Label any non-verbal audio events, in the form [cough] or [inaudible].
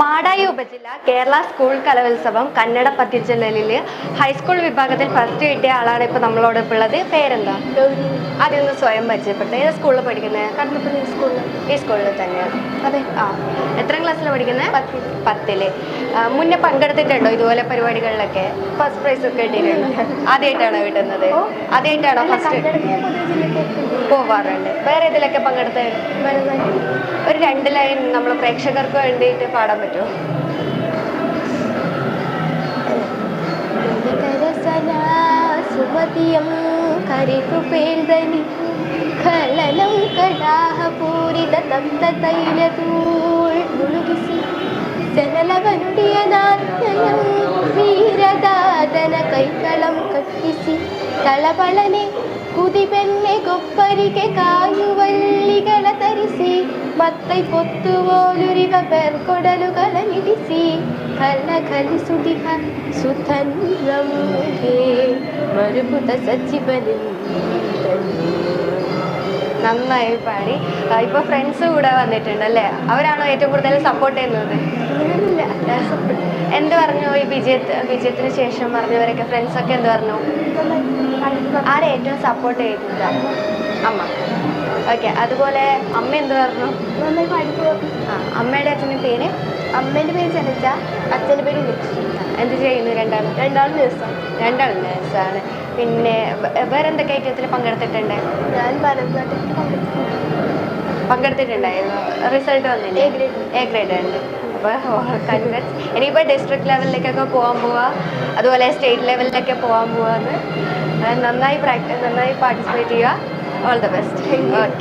മാടായി ഉപജില്ല കേരള സ്കൂൾ കലോത്സവം കന്നഡ പദ്യചൊല്ലലിൽ ഹൈസ്കൂൾ വിഭാഗത്തിൽ ഫസ്റ്റ് കിട്ടിയ ആളാണ് ഇപ്പോൾ നമ്മളോട് ഇപ്പോൾ ഉള്ളത്. പേരെന്താ? ഒന്ന് സ്വയം പരിചയപ്പെട്ടത് ഏത് സ്കൂളിൽ പഠിക്കുന്നത് കടന്നപ്പള്ളി സ്കൂളിൽ ഈ സ്കൂളിൽ തന്നെയാണ് അതെ. ആ. എത്ര ക്ലാസ്സിൽ പഠിക്കുന്നത് പത്തിൽ. പത്തിൽ. മുന്നേ പങ്കെടുത്തിട്ടുണ്ടോ ഇതുപോലെ പരിപാടികളിലൊക്കെ? ഫസ്റ്റ് പ്രൈസ് ഒക്കെ കിട്ടിയിട്ടുണ്ട്. [laughs] ആദ്യമായിട്ടാണോ കിട്ടുന്നത്. ആദ്യമായിട്ടാണോ ഫസ്റ്റ് പോവാറുണ്ട്. വേറെ ഇതിലൊക്കെ പങ്കെടുത്ത്? ഒരു രണ്ട് ലൈൻ നമ്മൾ പ്രേക്ഷകർക്ക് വേണ്ടിയിട്ട് പാടാൻ പറ്റുമോ കരസന സുമതിയം കരിതുപേൽദനി ಖಲನಂ ಕಡಾಹ ಪೂರಿತ ತಪ್ತ ತೈಲದೂಳ್ ಮುಳುಗಿಸಿ ಸರಳವ ನುಡಿಯ ನಾಟ್ಯಂ ವೀರದಾದನ ಕೈಕಳಂ ಕಟ್ಟಿಸಿ ತಳಬಳನೆ ಕುದಿಬೆಣ್ಣೆ ಗೊಬ್ಬರಿಗೆ ಕಾಯುವಲ್ಲಿಗಳ ತರಿಸಿ ಮತ್ತೈ ಪೊತ್ತು ಓಲುರಿವ ಬೆರ್ಕೊಡಲುಗಳ ನಿಡಿಸಿ ಕಲ್ಲ ಕಲಿಸುಡಿಹ ಸುತನ್ರಮ್ಗೆ ಮರುಪುತ ಸಚಿವನಿಂದ നന്നായി പാടി ആ, ഇപ്പൊ ഫ്രണ്ട്സ് കൂടെ വന്നിട്ടുണ്ട് അല്ലേ അവരാണോ ഏറ്റവും കൂടുതൽ സപ്പോർട്ട് ചെയ്യുന്നത് അങ്ങനെയൊന്നുമില്ല എന്ത് പറഞ്ഞു ഈ വിജയത്ത് വിജയത്തിന് ശേഷം പറഞ്ഞവരൊക്കെ ഫ്രണ്ട്സൊക്കെ എന്ത് പറഞ്ഞു? ആരെ ഏറ്റവും സപ്പോർട്ട് ചെയ്തത് അമ്മ. ഓക്കെ അതുപോലെ അമ്മ എന്ത് പറഞ്ഞു? ആ അമ്മയുടെ അച്ഛന്റെ പേര്? അമ്മേന്റെ പേര് ചെലച്ച അച്ഛന്റെ പേര് എന്ത് ചെയ്യുന്നു രണ്ടാളും? രണ്ടാളും ദിവസം രണ്ടാളും നേഴ്സാണ് പിന്നെ വേറെ എന്തൊക്കെ ഐറ്റത്തിൽ പങ്കെടുത്തിട്ടുണ്ട്? ഞാൻ ഭരതനാട്യത്തിൽ പങ്കെടുത്തിട്ടുണ്ടായിരുന്നു. റിസൾട്ട് വന്നില്ലേ? എ ഗ്രേഡ് എ ഗ്രേഡ് ഉണ്ട്. അപ്പോൾ കൺഗ്രസ് ഇനിയിപ്പോൾ ഡിസ്ട്രിക്ട് ലെവലിലേക്കൊക്കെ പോകാൻ പോവാ. അതുപോലെ സ്റ്റേറ്റ് ലെവലിലൊക്കെ പോകാൻ പോവാന്ന്. നന്നായി പ്രാക്ടീസ് നന്നായി പാർട്ടിസിപ്പേറ്റ് ചെയ്യുക. All the best okay